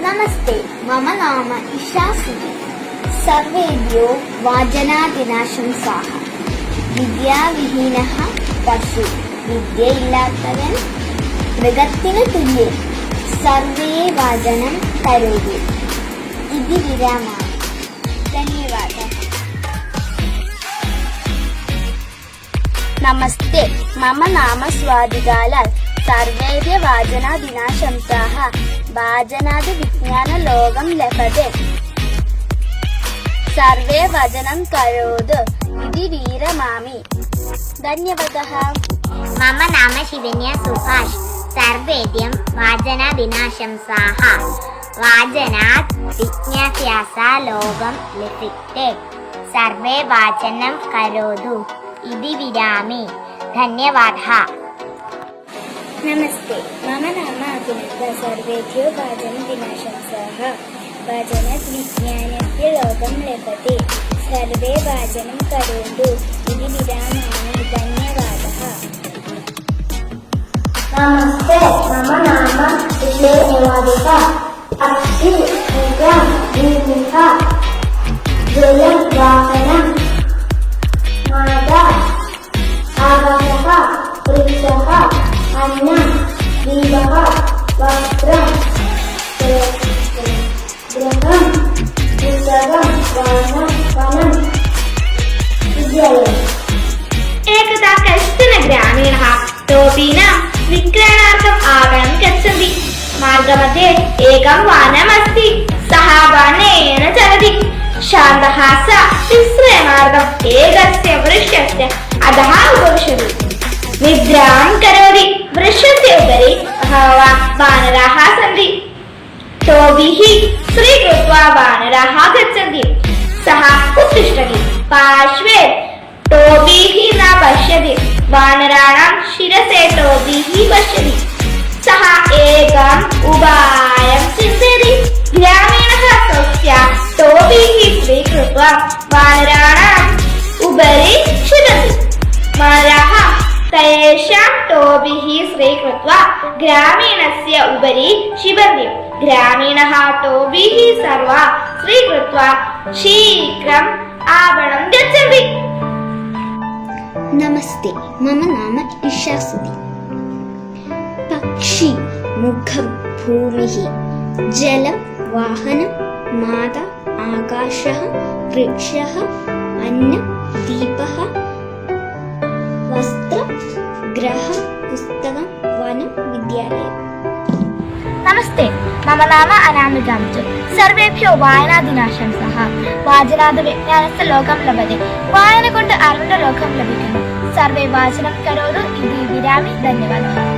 നമസ്തേ. മമ നാമ ഇഷാസുതി. സർവേഭ്യോ വാചനാദിനാശംസാഹ വിദ്യാവിഹീന പശു. വിദ്യയില്ലാത്തവൻ മൃഗത്തിന് തുല്യൻ. സർവേ വചനം കരോതി. ഇതി വിരാമാണ് ധന്യവാദം. നമസ്തേ. മമ നാമ സ്വാതികാലാൽ സർവേഭ്യ വാചന ദിനാശംസാः വാചനാത് വിജ്ഞാന ലോകം ലഭത്തെ സർവേ വചനം കരോത് ഇതി വീരമാമി ധന്യവാദ മമ നാമ ശിവന്യ സുഭാഷ്. സർവേദ്യം വാചന ദിനാശംസാഹ വാചനാത് വിജ്ഞാഭ്യാസ ലോകം ലഭിത്തെ. സർവേ വാചനം കരോതു. ഇതി വിരാമി. ധന്യവാദ. നമസ്തേ. മമ നാമ അഭിനന്ദ സർവേദ്യോ വാചന ദിനാശംസാഹ വാചനാത് വിജ്ഞാനസ്യ ലോകം ലഭത്തെ സർവേ വാചനം കരോതു. ഇതി വിരാമാമി നമസ്തേ മമ നാമ വിജയവാദിക അക്ഷി വിദ്യം ദീപിക ജയം വാഹനം മാതാ ആകാശः വൃക്ഷः അന്നം ദീപः വസ്ത്രം ഗൃഹം പുസ്തകം വനം വനം വിദ്യാലയം मार्गमध्ये एकं वाहनमस्ति सः वाहनेन चलति। शान्तः स विश्रयणार्थम् एकस्य वृक्षस्य अधः उपविशति। निद्रां करोति। वृक्षस्य उपरि बहवः वानराः सन्ति। टोभिः स्वीकृत्वा वानराः गच्छन्ति। सः उत्तिष्ठति। पार्श्वे टोभिः न पश्यति। वानराणां शिरसे टोभिः पश्यति। स्वीकृत्वा वानराणाम् उपरि क्षिपति वानराः तेषां टोभिः स्वीकृत्वा ग्रामीणस्य उपरि क्षिपन्ति ग्रामीणः टोभिः सर्वा स्वीकृत्वा शीघ्रम् आपणं गच्छन्ति നമസ്തേ മമ നാമ ഇഷാസുതി പക്ഷി മുഖം ഭൂമി ജലം വാഹനം മാത ആകാശ വൃക്ഷ അന്ന ദീപ വസ്ത്ര ഗ്രഹ പുസ്തകം വനം വിദ്യാലയം. നമസ്തേ. മമ നാമ അനാമികാം ച സർവേഭ്യോ വായനാദിനാശംസः. വാചനാത് വിജ്ഞാനസ്ഥ ലോകം ലഭത്തെ വായന കൊണ്ട് അറിവിന്റെ ലോകം ലഭിക്കുന്നു. സർവേ വാചനം കരോതു ഇതി വിരാമി ധന്യവാദः.